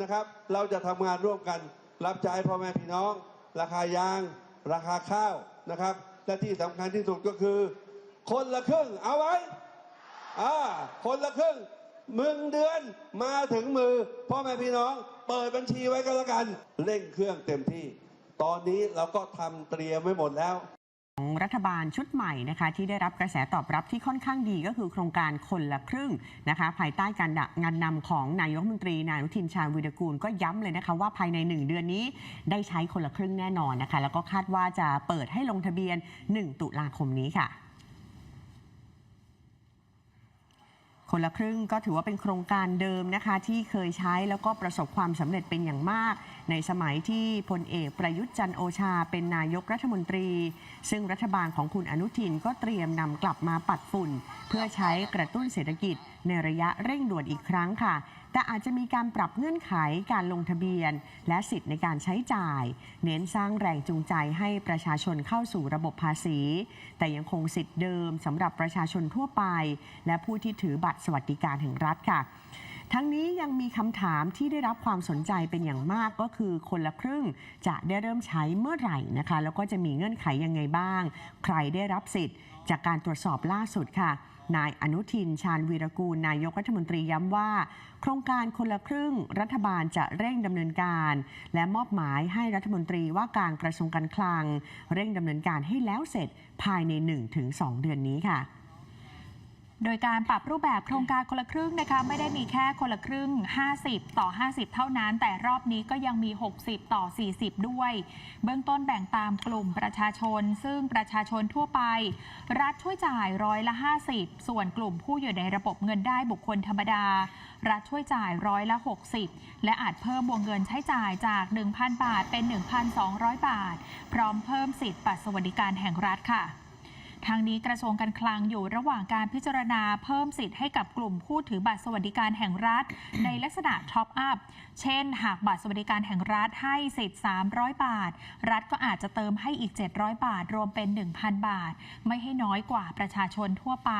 นะครับ เราจะทำงานร่วมกัน รับใช้พ่อแม่พี่น้อง ราคายาง ราคาข้าวนะครับและที่สำคัญที่สุดก็คือ คนละครึ่งเอาไว้อ่าคนละครึ่งมึงเดือนมาถึงมือพ่อแม่พี่น้อง เปิดบัญชีไว้ก็แล้วกัน เร่งเครื่องเต็มที่ ตอนนี้เราก็ทำเตรียมไว้หมดแล้ว ของรัฐบาลชุดใหม่นะคะที่ได้รับกระแสตอบรับที่ค่อนข้างดีก็คือโครงการคนละครึ่งนะคะภายใต้การงานนำของนายกรัฐมนตรีนายอนุทินชาญวิรกูลก็ย้ำเลยนะคะว่าภายใน 1 เดือนนี้ได้ใช้คนละครึ่งแน่นอนนะคะแล้วก็คาดว่าจะเปิดให้ลงทะเบียน 1 ตุลาคมนี้ค่ะคนละครึ่งก็ถือว่าเป็นโครงการเดิมนะคะที่เคยใช้แล้วก็ประสบความสำเร็จเป็นอย่างมาก ในสมัยที่พลเอกประยุทธ์จันโอชาเป็นนายกรัฐมนตรี ซึ่งรัฐบาลของคุณอนุทินก็เตรียมนำกลับมาปัดฝุ่น เพื่อใช้กระตุ้นเศรษฐกิจในระยะเร่งด่วนอีกครั้งค่ะ แต่อาจจะมีการปรับเงื่อนไขการลงทะเบียน และสิทธิ์ในการใช้จ่าย เน้นสร้างแรงจูงใจให้ประชาชนเข้าสู่ระบบภาษี แต่ยังคงสิทธิ์เดิมสำหรับประชาชนทั่วไป และผู้ที่ถือบัตรสวัสดิการแห่งรัฐค่ะ ทั้งนี้ยังมีคำถามที่ได้รับความสนใจเป็นอย่างมากก็คือคนละครึ่งจะได้เริ่มใช้เมื่อไหร่นะคะ แล้วก็จะมีเงื่อนไขยังไงบ้าง ใครได้รับสิทธิ์ จากการตรวจสอบล่าสุดค่ะ นายอนุทิน ชาญวีรกูล นายกรัฐมนตรีย้ำว่า โครงการคนละครึ่งรัฐบาลจะเร่งดำเนินการ และมอบหมายให้รัฐมนตรีว่าการกระทรวงการคลัง เร่งดำเนินการให้แล้วเสร็จภายใน 1-2 เดือนนี้ค่ะ โดยการปรับรูปแบบโครงการคนละครึ่งนะคะไม่ได้มีแค่คนละครึ่ง 50 ต่อ 50 เท่านั้น แต่รอบนี้ก็ยังมี 60 ต่อ 40 ด้วย เบื้องต้นแบ่งตามกลุ่มประชาชน ซึ่งประชาชนทั่วไป รัฐช่วยจ่ายร้อยละ 50 ส่วนกลุ่มผู้อยู่ในระบบเงินได้บุคคลธรรมดา รัฐช่วยจ่ายร้อยละ 60 และอาจเพิ่มวงเงินใช้จ่ายจาก 1,000 บาทเป็น 1,200 บาท พร้อมเพิ่มสิทธิ์บัตรสวัสดิการแห่งรัฐค่ะ ทางนี้กระทรวงการคลังอยู่ระหว่างการพิจารณาเพิ่มสิทธิ์ให้กับกลุ่มผู้ถือบัตรสวัสดิการแห่งรัฐ ในลักษณะท็อปอัพ เช่น หากบัตรสวัสดิการแห่งรัฐให้สิทธิ์ 300 บาท รัฐก็อาจจะเติมให้อีก 700 บาท รวมเป็น 1,000 บาท ไม่ให้น้อยกว่าประชาชนทั่วไป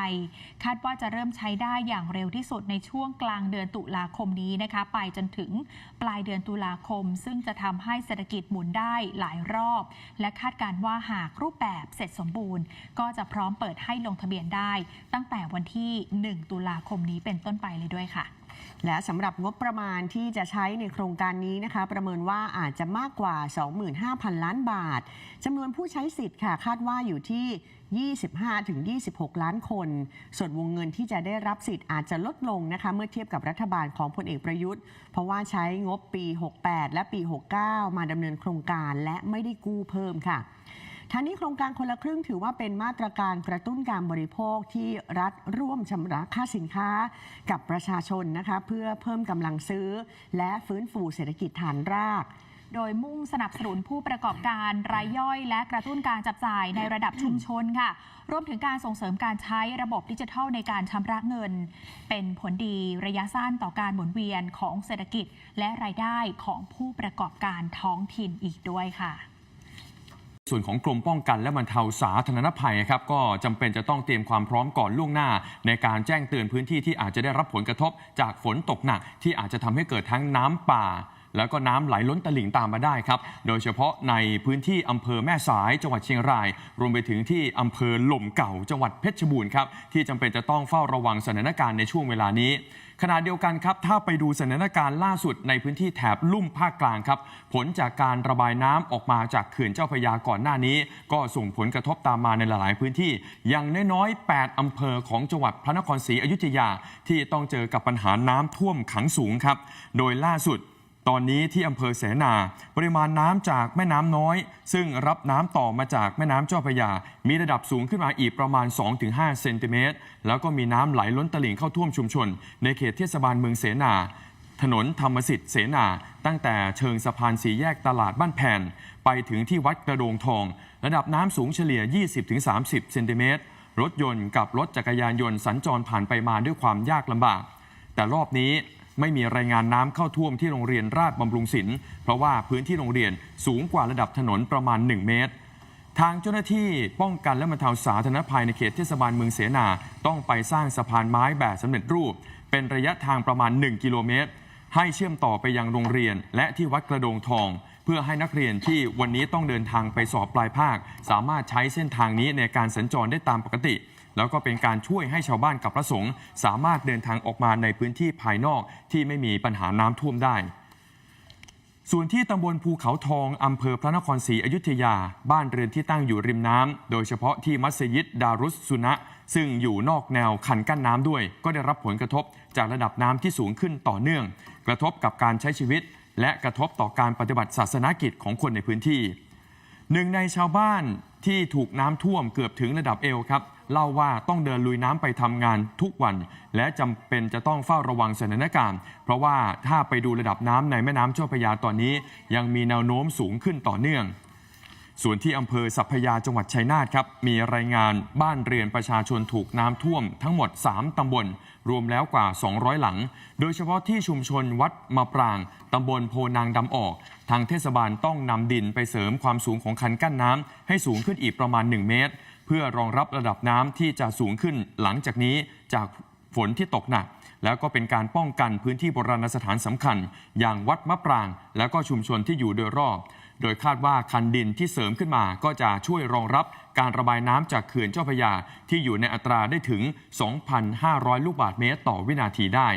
คาดว่าจะเริ่มใช้ได้อย่างเร็วที่สุดในช่วงกลางเดือนตุลาคมนี้นะคะ ไปจนถึงปลายเดือนตุลาคม ซึ่งจะทำให้เศรษฐกิจหมุนได้หลายรอบ และคาดการว่าหากรูปแบบเสร็จสมบูรณ์ก็จะพร้อมเปิดให้ลงทะเบียนได้ ตั้งแต่วันที่ 1 ตุลาคมนี้เป็นต้นไปเลยด้วยค่ะ และสำหรับงบประมาณที่จะใช้ในโครงการนี้นะคะ ประเมินว่าอาจจะมากกว่า 25,000 ล้านบาทจำนวนผู้ใช้สิทธิ์ค่ะคาดว่าอยู่ที่25-26 ล้านคน ส่วนวงเงินที่จะได้รับสิทธิ์อาจจะลดลงนะคะ เมื่อเทียบกับรัฐบาลของพลเอกประยุทธ์ เพราะว่าใช้งบปี 68 และปี 69 มาดำเนินโครงการและไม่ได้กู้เพิ่มค่ะ ทางนี้โครงการคนละครึ่งถือว่าเป็นมาตรการกระตุ้นการบริโภคที่รัฐร่วมชำระค่าสินค้ากับประชาชนนะคะเพื่อเพิ่มกำลังซื้อ และฟื้นฟูเศรษฐกิจฐานรากโดยมุ่งสนับสนุนผู้ประกอบการรายย่อย และกระตุ้นการจับจ่ายในระดับชุมชนค่ะ รวมถึงการส่งเสริมการใช้ระบบดิจิทัลในการชำระเงิน เป็นผลดีระยะสั้นต่อการหมุนเวียนของเศรษฐกิจ และรายได้ของผู้ประกอบการท้องถิ่นอีกด้วยค่ะ ส่วนของกรมป้องกันและบรรเทาสาธารณภัยครับก็จำเป็นจะต้องเตรียมความพร้อมก่อนล่วงหน้า ในการแจ้งเตือนพื้นที่ที่อาจจะได้รับผลกระทบจากฝนตกหนักที่อาจจะทำให้เกิดทั้งน้ำป่า แล้วก็น้ำไหลล้นตลิ่งตามมาได้ครับ โดยเฉพาะในพื้นที่อำเภอแม่สายจังหวัดเชียงราย รวมไปถึงที่อำเภอหล่มเก่าจังหวัดเพชรบูรณ์ครับที่จำเป็นจะต้องเฝ้าระวังสถานการณ์ในช่วงเวลานี้ขณะเดียวกันครับ ถ้าไปดูสถานการณ์ล่าสุดในพื้นที่แถบลุ่มภาคกลางครับ ผลจากการระบายน้ำออกมาจากเขื่อนเจ้าพยาก่อนหน้านี้ ก็ส่งผลกระทบตามมาในหลายๆพื้นที่ อย่างน้อยๆ 8อำเภอของจังหวัดพระนครศรีอยุธยาที่ต้องเจอกับปัญหาน้ำท่วมขังสูงครับ โดยล่าสุด ตอนนี้ที่อำเภอแสนา ปริมาณน้ำจากแม่น้ำน้อย ซึ่งรับน้ำต่อมาจากแม่น้ำเจ้าพระยา มีระดับสูงขึ้นมาอีกประมาณ 2-5 เซนติเมตร แล้วก็มีน้ำไหลล้นตลิ่งเข้าท่วมชุมชน ในเขตเทศบาลเมืองเสนา ถนนธรรมสิทธิ์เสนา ตั้งแต่เชิงสะพานสีแยกตลาดบ้านแผ่น ไปถึงที่วัดกระโดงทอง ระดับน้ำสูงเฉลี่ย 20-30 เซนติเมตร รถยนต์กับรถจักรยานยนต์สัญจรผ่านไปมาด้วยความยากลำบาก แต่รอบนี้ ไม่มีรายงานน้ำเข้าท่วมที่โรงเรียนราชบำรุงศิลป์เพราะว่าพื้นที่โรงเรียนสูงกว่าระดับถนนประมาณ 1 เมตร ทางเจ้าหน้าที่ป้องกันและบรรเทาสาธารณภัยในเขตเทศบาลเมืองเสนา ต้องไปสร้างสะพานไม้แบบสำเร็จรูป เป็นระยะทางประมาณ 1 กิโลเมตร ให้เชื่อมต่อไปยังโรงเรียน และที่วัดกระโดงทอง เพื่อให้นักเรียนที่วันนี้ต้องเดินทางไปสอบปลายภาค สามารถใช้เส้นทางนี้ในการสัญจรได้ตามปกติ แล้วก็เป็นการช่วยให้ชาวบ้านกับพระสงฆ์สามารถเดินทางออกมาในพื้นที่ภายนอกที่ไม่มีปัญหาน้ำท่วมได้ ส่วนที่ตำบลภูเขาทองอำเภอพระนครศรีอยุธยา บ้านเรือนที่ตั้งอยู่ริมน้ำโดยเฉพาะที่มัสยิดดารุสสุนะ ซึ่งอยู่นอกแนวคันกั้นน้ำด้วย ก็ได้รับผลกระทบจากระดับน้ำที่สูงขึ้นต่อเนื่อง กระทบกับการใช้ชีวิต และกระทบต่อการปฏิบัติศาสนกิจของคนในพื้นที่ หนึ่งในชาวบ้านที่ถูกน้ำท่วมเกือบถึงระดับเอวครับ เล่าว่าต้องเดินลุยน้ำไปทำงานทุกวัน และจำเป็นจะต้องเฝ้าระวังสถานการณ์ เพราะว่าถ้าไปดูระดับน้ำในแม่น้ำเจ้าพระยาตอนนี้ ยังมีแนวโน้มสูงขึ้นต่อเนื่อง ส่วนที่อำเภอสัพยาจังหวัดชัยนาทครับ มีรายงานบ้านเรือนประชาชนถูกน้ำท่วมทั้งหมด 3 ตำบล รวมแล้วกว่า 200 หลัง โดยเฉพาะที่ชุมชนวัดมะปราง ตำบลโพนางดำออก ทางเทศบาลต้องนำดินไปเสริมความสูงของคันกั้นน้ำให้สูงขึ้นอีกประมาณ 1 เมตร เพื่อรองรับระดับน้ำที่จะสูงขึ้นหลังจากนี้จากฝนที่ตกหนัก แล้วก็เป็นการป้องกันพื้นที่โบราณสถานสำคัญ อย่างวัดมะปราง แล้วก็ชุมชนที่อยู่โดยรอบ โดยคาดว่าคันดินที่เสริมขึ้นมาก็จะช่วยรองรับการระบายน้ำจากเขื่อนเจ้าพระยา ที่อยู่ในอัตราได้ถึง 2,500 ลูกบาศก์เมตรต่อวินาทีได้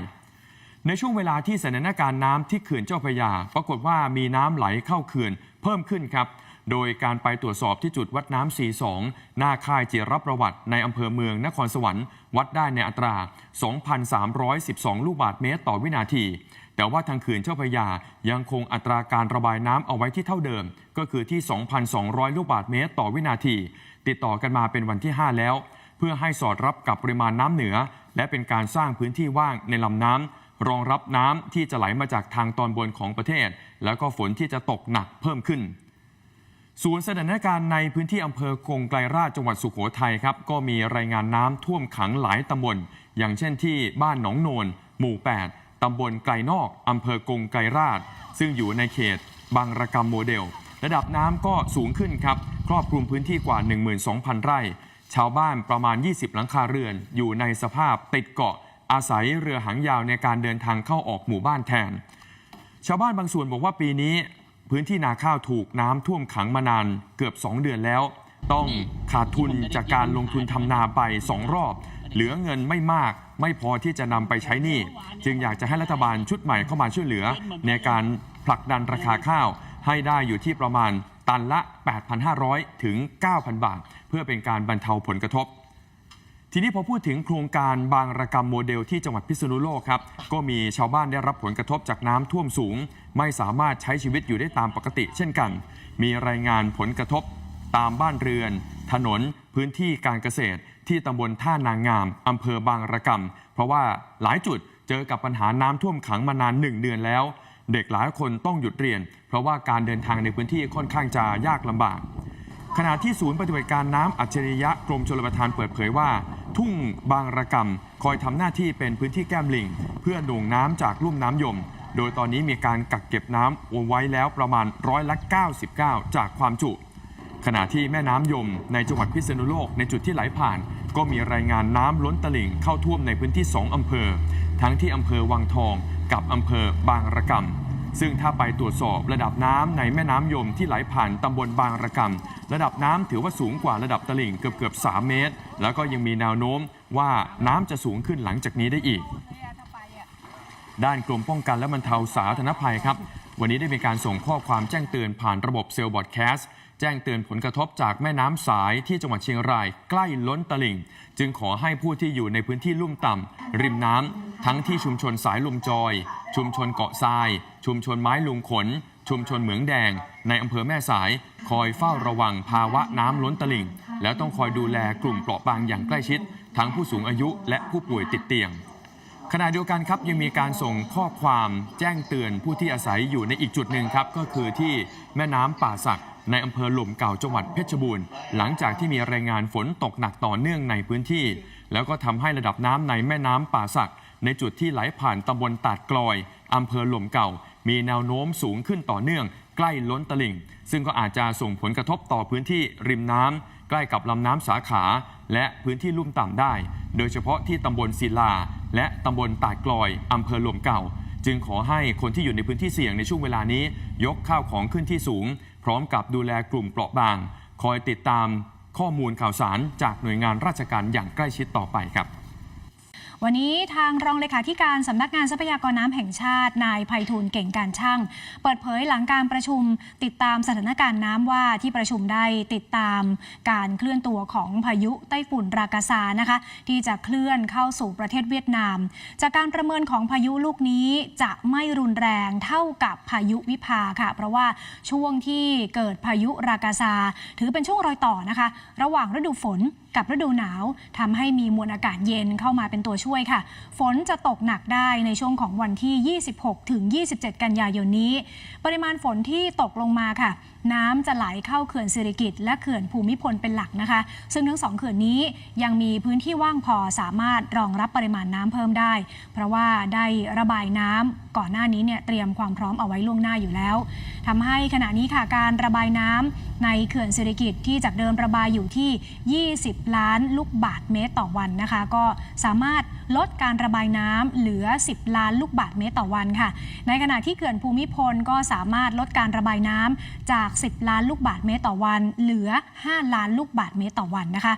ในช่วงเวลาที่สถานการณ์น้ำที่เขื่อนเจ้าพระยา ปรากฏว่ามีน้ำไหลเข้าเขื่อนเพิ่มขึ้นครับโดยการไปตรวจสอบที่จุดวัดน้ำ 42 หน้าค่ายจิรประวัติในอำเภอเมืองนครสวรรค์ วัดได้ในอัตรา 2,312 ลูกบาศก์เมตรต่อวินาที แต่ว่าทางเขื่อนเจ้าพระยายังคงอัตราการระบายน้ำเอาไว้ที่เท่าเดิม ก็คือที่ 2,200 ลูกบาศก์เมตรต่อวินาที ติดต่อกันมาเป็นวันที่ 5 แล้ว เพื่อให้สอดรับกับปริมาณน้ำเหนือ และเป็นการสร้างพื้นที่ว่างในลำน้ำรองรับน้ำที่จะไหลมาจากทางตอนบนของประเทศ แล้วก็ฝนที่จะตกหนักเพิ่มขึ้นส่วนสถานการณ์ในพื้นที่อำเภอกงไกลราชจังหวัดสุโขทัยครับก็มีรายงานน้ำท่วมขังหลายตำบลอย่างเช่นที่บ้านหนองโนน หมู่ 8 ตำบลไกลนอกอำเภอกงไกลราช ซึ่งอยู่ในเขตบางระกำโมเดล ระดับน้ำก็สูงขึ้นครับครอบคลุมพื้นที่กว่า 12,000 ไร่ ชาวบ้านประมาณ 20 หลังคาเรือน อยู่ในสภาพติดเกาะ อาศัยเรือหางยาวในการเดินทางเข้าออกหมู่บ้านแทน ชาวบ้านบางส่วนบอกว่าปีนี้ พื้นที่นาข้าวถูกน้ำท่วมขังมานานเกือบ 2 เดือนแล้ว ต้องขาดทุนจากการลงทุนทำนาไป2รอบ เหลือเงินไม่มากไม่พอที่จะนำไปใช้หนี้จึงอยากจะให้รัฐบาลชุดใหม่เข้ามาช่วยเหลือ ในการผลักดันราคาข้าว ให้ได้อยู่ที่ประมาณตันละ 8,500 ถึง 9,000 บาท เพื่อเป็นการบรรเทาผลกระทบ ทีนี้พอพูดถึงโครงการบางระกรรมโมเดลที่จังหวัดพิษณุโลกครับ ก็มีชาวบ้านได้รับผลกระทบจากน้ำท่วมสูง ไม่สามารถใช้ชีวิตอยู่ได้ตามปกติ เช่นกัน มีรายงานผลกระทบตามบ้านเรือน ถนน พื้นที่การเกษตร ที่ตำบลท่านางงามอำเภอบางระกำเพราะว่าหลายจุดเจอกับปัญหาน้ำท่วมขังมานานหนึ่งเดือนแล้ว เด็กหลายคนต้องหยุดเรียน เพราะว่าการเดินทางในพื้นที่ค่อนข้างจะยากลำบาก ขณะที่ศูนย์ปฏิบัติการน้ำอัจฉริยะกรมชลประทานเปิดเผยว่า ทุ่งบางระกำคอยทำหน้าที่เป็นพื้นที่แก้มลิง เพื่อหน่วงน้ำจากลุ่มน้ำยม โดยตอนนี้มีการกักเก็บน้ำไว้แล้วประมาณร้อยละ 99 จากความจุ ขณะที่แม่น้ำยมในจังหวัดพิษณุโลกในจุดที่ไหลผ่าน ก็มีรายงานน้ำล้นตลิ่งเข้าท่วมในพื้นที่ 2 อำเภอ ทั้งที่อำเภอวังทอง กับอำเภอบางระกำซึ่งถ้าไปตรวจสอบระดับน้ำในแม่น้ำยมที่ไหลผ่านตำบลบางระกำระดับน้ำถือว่าสูงกว่าระดับตลิ่งเกือบเกือบ3เมตร แล้วก็ยังมีแนวโน้มว่าน้ำจะสูงขึ้นหลังจากนี้ได้อีก ด้านกรมป้องกันและบรรเทาสาธารณภัยครับ วันนี้ได้มีการส่งข้อความแจ้งเตือนผ่านระบบเซลล์บอดแคสต์ แจ้งเตือนผลกระทบจากแม่น้ำสายที่จังหวัดเชียงราย ใกล้ล้นตลิ่ง จึงขอให้ผู้ที่อยู่ในพื้นที่ลุ่มต่ำริมน้ำทั้งที่ชุมชนสายลุมจอย ชุมชนเกาะทราย ชุมชนไม้ลุงขน ชุมชนเหมืองแดง ในอำเภอแม่สาย คอยเฝ้าระวังภาวะน้ำล้นตลิ่ง แล้วต้องคอยดูแลกลุ่มเปราะบางอย่างใกล้ชิด ทั้งผู้สูงอายุและผู้ป่วยติดเตียง ขณะเดียวกันครับยังมีการส่งข้อความแจ้งเตือนผู้ที่อาศัยอยู่ในอีกจุดหนึ่งครับก็คือที่แม่น้ำป่าสักในอำเภอหล่มเก่าจังหวัดเพชรบูรณ์ หลังจากที่มีรายงานฝนตกหนักต่อเนื่องในพื้นที่ แล้วก็ทำให้ระดับน้ำในแม่น้ำป่าสัก ในจุดที่ไหลผ่านตำบลตาดกลอยอำเภอหล่มเก่า มีแนวโน้มสูงขึ้นต่อเนื่อง ใกล้ล้นตลิ่ง ซึ่งก็อาจจะส่งผลกระทบต่อพื้นที่ริมน้ำ ใกล้กับลำน้ำสาขา และพื้นที่ลุ่มต่ำได้ โดยเฉพาะที่ตำบลศิลา และตำบลตาดกลอยอำเภอหลวมเก่า จึงขอให้คนที่อยู่ในพื้นที่เสี่ยงในช่วงเวลานี้ ยกข้าวของขึ้นที่สูง พร้อมกับดูแลกลุ่มเปราะบาง คอยติดตามข้อมูลข่าวสารจากหน่วยงานราชการอย่างใกล้ชิดต่อไปครับ วันนี้ทางรองเลขาธิการสำนักงานทรัพยากรน้ำแห่งชาติ นายไพฑูรย์เก่งการช่าง เปิดเผยหลังการประชุมติดตามสถานการณ์น้ำว่าที่ประชุมได้ติดตามการเคลื่อนตัวของพายุไต้ฝุ่นรากาซานะคะ ที่จะเคลื่อนเข้าสู่ประเทศเวียดนาม จากการประเมินของพายุลูกนี้จะไม่รุนแรงเท่ากับพายุวิภาค่ะ เพราะว่าช่วงที่เกิดพายุรากาซา ถือเป็นช่วงรอยต่อนะคะ ระหว่างฤดูฝน กับฤดูหนาวทำให้มีมวลอากาศเย็นเข้ามาเป็นตัวช่วยค่ะ ฝนจะตกหนักได้ในช่วงของวันที่ 26 ถึง 27 กันยายนนี้ ปริมาณฝนที่ตกลงมาค่ะ น้ำจะไหลเข้าเขื่อนสิริกิตและเขื่อนภูมิพลเป็นหลักนะคะ ซึ่งทั้งสองเขื่อนนี้ยังมีพื้นที่ว่างพอสามารถรองรับปริมาณน้ำเพิ่มได้ เพราะว่าได้ระบายน้ำก่อนหน้านี้เนี่ยเตรียมความพร้อมเอาไว้ล่วงหน้าอยู่แล้วทำให้ขณะนี้ค่ะการระบายน้ำในเขื่อนสิริกิตที่จากเดิมระบายอยู่ที่ 20ล้านลูกบาทเมตรต่อวันนะคะ ก็สามารถลดการระบายน้ำเหลือ 10 ล้านลูกบาทเมตรต่อวันค่ะ ในขณะที่เขื่อนภูมิพลก็สามารถลดการระบายน้ำจาก 10 ล้านลูกบาทเมตรต่อวัน เหลือ 5 ล้านลูกบาทเมตรต่อวันนะคะ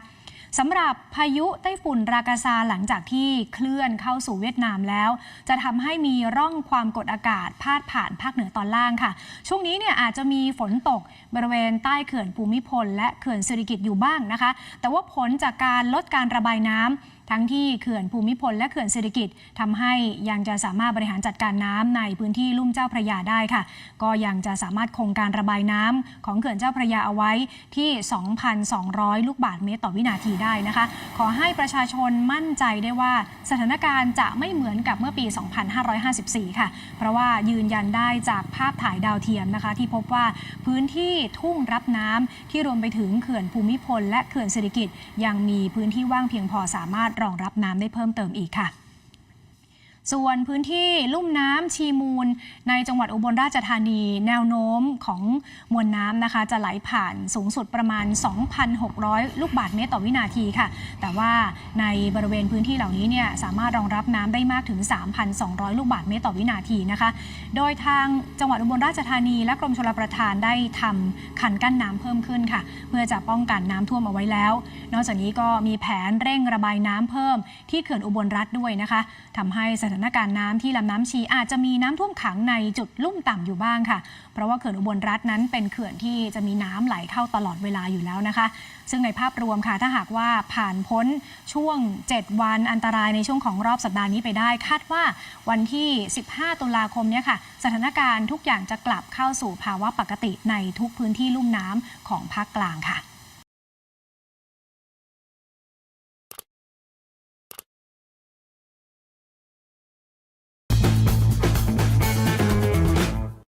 สำหรับพายุไต้ฝุ่นรากาซาหลังจากที่เคลื่อนเข้าสู่เวียดนามแล้ว จะทำให้มีร่องความกดอากาศพาดผ่านภาคเหนือตอนล่างค่ะ ช่วงนี้เนี่ยอาจจะมีฝนตกบริเวณใต้เขื่อนภูมิพล และเขื่อนสิริกิติ์อยู่บ้างนะคะ แต่ว่าผลจากการลดการระบายน้ำทั้งที่เขื่อนภูมิพล และเขื่อนสิริกิติ์ทำให้ยังจะสามารถบริหารจัดการน้ำในพื้นที่ลุ่มเจ้าพระยาได้ค่ะ ก็ยังจะสามารถคงการระบายน้ำของเขื่อนเจ้าพระยาเอาไว้ที่ 2,200 ลูกบาศก์เมตรต่อวินาทีได้นะคะ ขอให้ประชาชนมั่นใจได้ว่าสถานการณ์จะไม่เหมือนกับเมื่อปี 2554 ค่ะ เพราะว่ายืนยันได้จากภาพถ่ายดาวเทียมนะคะ ที่พบว่าพื้นที่ทุ่งรับน้ำที่รวมไปถึงเขื่อนภูมิพล และเขื่อนสิริกิติ์ยังมีพื้นที่ว่างเพียงพอสามารถรองรับน้ำได้เพิ่มเติมอีกค่ะ ส่วนพื้นที่ลุ่มน้ำชีมูล ในจังหวัดอุบลราชธานี แนวโน้มของมวลน้ำนะคะ จะไหลผ่านสูงสุดประมาณ 2,600 ลูกบาศก์เมตรต่อวินาทีค่ะ แต่ว่าในบริเวณพื้นที่เหล่านี้เนี่ยสามารถรองรับน้ำได้มากถึง 3,200 ลูกบาศก์เมตรต่อวินาทีนะคะ โดยทางจังหวัดอุบลราชธานี และกรมชลประทานได้ทำคันกั้นน้ำเพิ่มขึ้นค่ะ เพื่อจะป้องกันน้ำท่วมเอาไว้แล้ว นอกจากนี้ก็มีแผนเร่งระบายน้ำเพิ่ม ที่เขื่อนอุบลรัฐด้วยนะคะทำให้สถานการณ์น้ำที่ลำน้ำชีอาจจะมีน้ำท่วมขังในจุดลุ่มต่ำอยู่บ้างค่ะ เพราะว่าเขื่อนอุบลรัฐนั้นเป็นเขื่อนที่จะมีน้ำไหลเข้าตลอดเวลาอยู่แล้วนะคะ ซึ่งในภาพรวมค่ะถ้าหากว่าผ่านพ้นช่วง 7 วันอันตรายในช่วงของรอบสัปดาห์นี้ไปได้ คาดว่าวันที่ 15 ตุลาคมเนี้ค่ะ สถานการณ์ทุกอย่างจะกลับเข้าสู่ภาวะปกติในทุกพื้นที่ลุ่มน้ำของภาคกลางค่ะ